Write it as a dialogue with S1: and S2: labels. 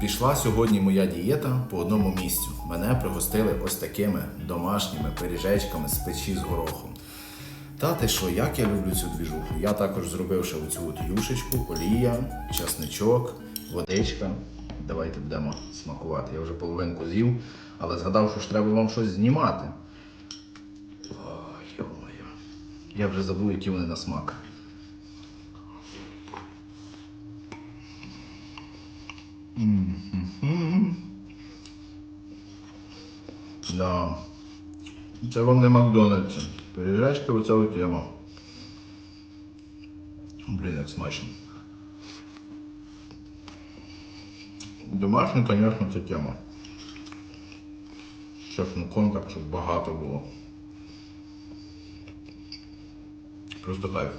S1: Пішла сьогодні моя дієта по одному місцю. Мене пригостили ось такими домашніми пиріжечками з печі з горохом. Та ти що, як я люблю цю двіжуху. Я також зробив ще оцю от юшечку, олія, часничок, водичка. Давайте будемо смакувати. Я вже половинку з'їв, але згадав, що ж треба вам щось знімати. Ой, йо-моє. Я вже забув, які вони на смак. Да. Це вам не Макдональдс. Оце от тема. Блін, як смачно. Домашнє, звісно, це тема. Чесноком так, щоб багато було. Просто кайф.